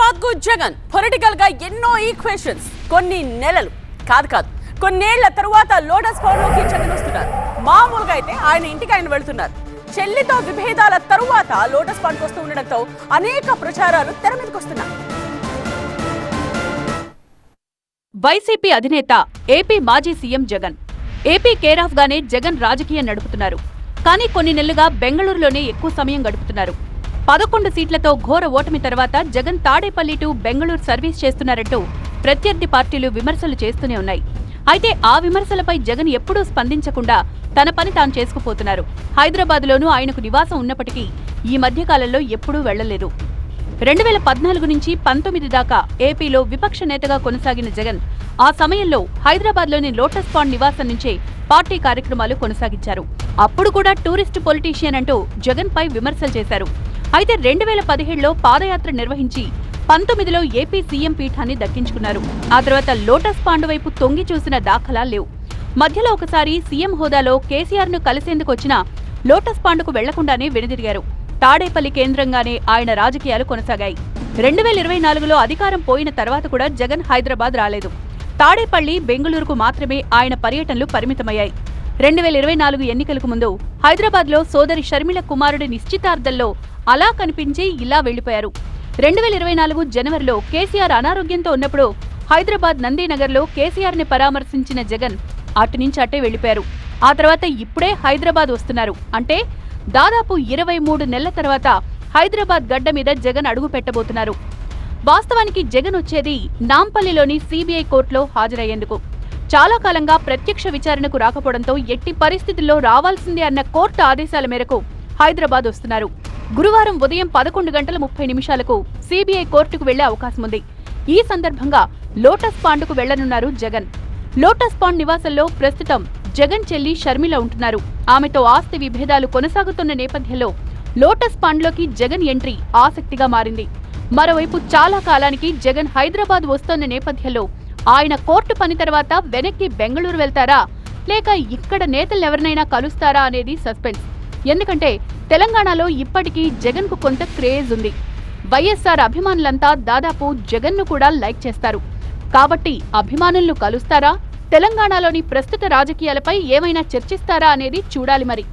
హైదరాబాద్కు జగన్ పొలిటికల్గా ఎన్నో ఈక్వేషన్స్. కొన్ని నెలలు. కాదు కాదు. కొన్నేళ్ళ తరువాత లోటస్ పవన్లోకి జగన్ వస్తున్నారు. మామూలుగా అయితే ఆయన ఇంటికి ఆయన వెళ్తున్నారు. చెల్లితో విభేదాల తరువాత లోటస్ పాండ్కి వస్తూ ఉండడంతో అనేక ప్రచారాలు తెర మీదకి వస్తున్నాయి. వైసీపీ అధినేత ఏపీ మాజీ సీఎం జగన్. ఏపీ కేరాఫ్ గానే జగన్ రాజకీయం నడుపుతున్నారు. కానీ కొన్ని నెలలుగా బెంగళూరులోనే ఎక్కువ సమయం గడుపుతున్నారు. పదకొండు సీట్లతో ఘోర ఓటమి తర్వాత జగన్ తాడేపల్లి టు బెంగళూరు సర్వీస్ చేస్తున్నారంటూ ప్రత్యర్థి పార్టీలు విమర్శలు చేస్తూనే ఉన్నాయి. అయితే ఆ విమర్శలపై జగన్ ఎప్పుడూ స్పందించకుండా తన పని తాను చేసుకుపోతున్నారు. హైదరాబాద్లోనూ ఆయనకు నివాసం ఉన్నప్పటికీ ఈ మధ్యకాలంలో ఎప్పుడూ వెళ్ళలేదు రెండు వేల పద్నాలుగు నుంచి పంతొమ్మిది దాకా ఏపీలో విపక్ష నేతగా కొనసాగిన జగన్ ఆ సమయంలో హైదరాబాద్లోని లోటస్ పాండ్ నివాసం నుంచే పార్టీ కార్యక్రమాలు కొనసాగించారు. అప్పుడు కూడా టూరిస్ట్ పొలిటీషియన్ అంటూ జగన్పై విమర్శలు చేశారు. అయితే రెండు వేల పదిహేడులో పాదయాత్ర నిర్వహించి పంతొమ్మిదిలో ఏపీ సీఎం పీఠాన్ని దక్కించుకున్నారు. ఆ తర్వాత లోటస్ పాండు వైపు తొంగి చూసిన దాఖలా లేవు. మధ్యలో ఒకసారి సీఎం హోదాలో కేసీఆర్ను కలిసేందుకు వచ్చిన లోటస్ పాండుకు వెళ్ళకుండానే వెనుదిరిగారు. తాడేపల్లి కేంద్రంగానే ఆయన రాజకీయాలు కొనసాగాయి. రెండు వేల ఇరవై నాలుగులో అధికారం పోయిన తర్వాత కూడా జగన్ హైదరాబాద్ రాలేదు. తాడేపల్లి బెంగళూరుకు మాత్రమే ఆయన పర్యటనలు పరిమితమయ్యాయి. రెండు వేల ఇరవై నాలుగు ఎన్నికలకు ముందు హైదరాబాద్లో సోదరి షర్మిల కుమారుడి నిశ్చితార్థంలో అలా కనిపించి ఇలా వెళ్ళిపోయారు రెండు వేల ఇరవై నాలుగు జనవరిలో కేసీఆర్ అనారోగ్యంతో ఉన్నప్పుడు హైదరాబాద్ నందీనగర్లో కేసీఆర్ని పరామర్శించిన జగన్ అటు నుంచి అట్టే వెళ్ళిపోయారు ఆ తర్వాత ఇప్పుడే హైదరాబాద్ వస్తున్నారు. అంటే దాదాపు ఇరవై మూడు నెలల తర్వాత హైదరాబాద్ గడ్డ మీద జగన్ అడుగు పెట్టబోతున్నారు. వాస్తవానికి జగన్ వచ్చేది నాంపల్లిలోని సీబీఐ కోర్టులో హాజరయ్యేందుకు. చాలా కాలంగా ప్రత్యక్ష విచారణకు రాకపోవడంతో ఎట్టి పరిస్థితుల్లో రావాల్సిందే అన్న కోర్టు ఆదేశాల మేరకు హైదరాబాద్ వస్తున్నారు. గురువారం ఉదయం పదకొండు గంటల ముప్పై నిమిషాలకు సిబిఐ కోర్టుకు వెళ్ళే అవకాశం ఉంది. ఈ సందర్భంగా లోటస్ పాండ్కు వెళ్ళనున్నారు జగన్. లోటస్ పాండ్ నివాసంలో ప్రస్తుతం జగన్ చెల్లి షర్మిల ఉంటున్నారు. ఆమెతో ఆస్తి విభేదాలు కొనసాగుతున్న నేపథ్యంలో లోటస్ పాండ్లోకి జగన్ ఎంట్రీ ఆసక్తిగా మారింది. మరోవైపు చాలా కాలానికి జగన్ హైదరాబాద్ వస్తోన్న నేపథ్యంలో ఆయన కోర్టు పని తర్వాత వెనక్కి బెంగళూరు వెళ్తారా? లేక ఇక్కడ నేతలెవరినైనా కలుస్తారా అనేది సస్పెన్స్. ఎందుకంటే తెలంగాణలో ఇప్పటికీ జగన్కు కొంత క్రేజ్ ఉంది. వైఎస్ఆర్ అభిమానులంతా దాదాపు జగన్ను కూడా లైక్ చేస్తారు. కాబట్టి అభిమానులను కలుస్తారా? తెలంగాణలోని ప్రస్తుత రాజకీయాలపై ఏమైనా చర్చిస్తారా అనేది చూడాలి మరి.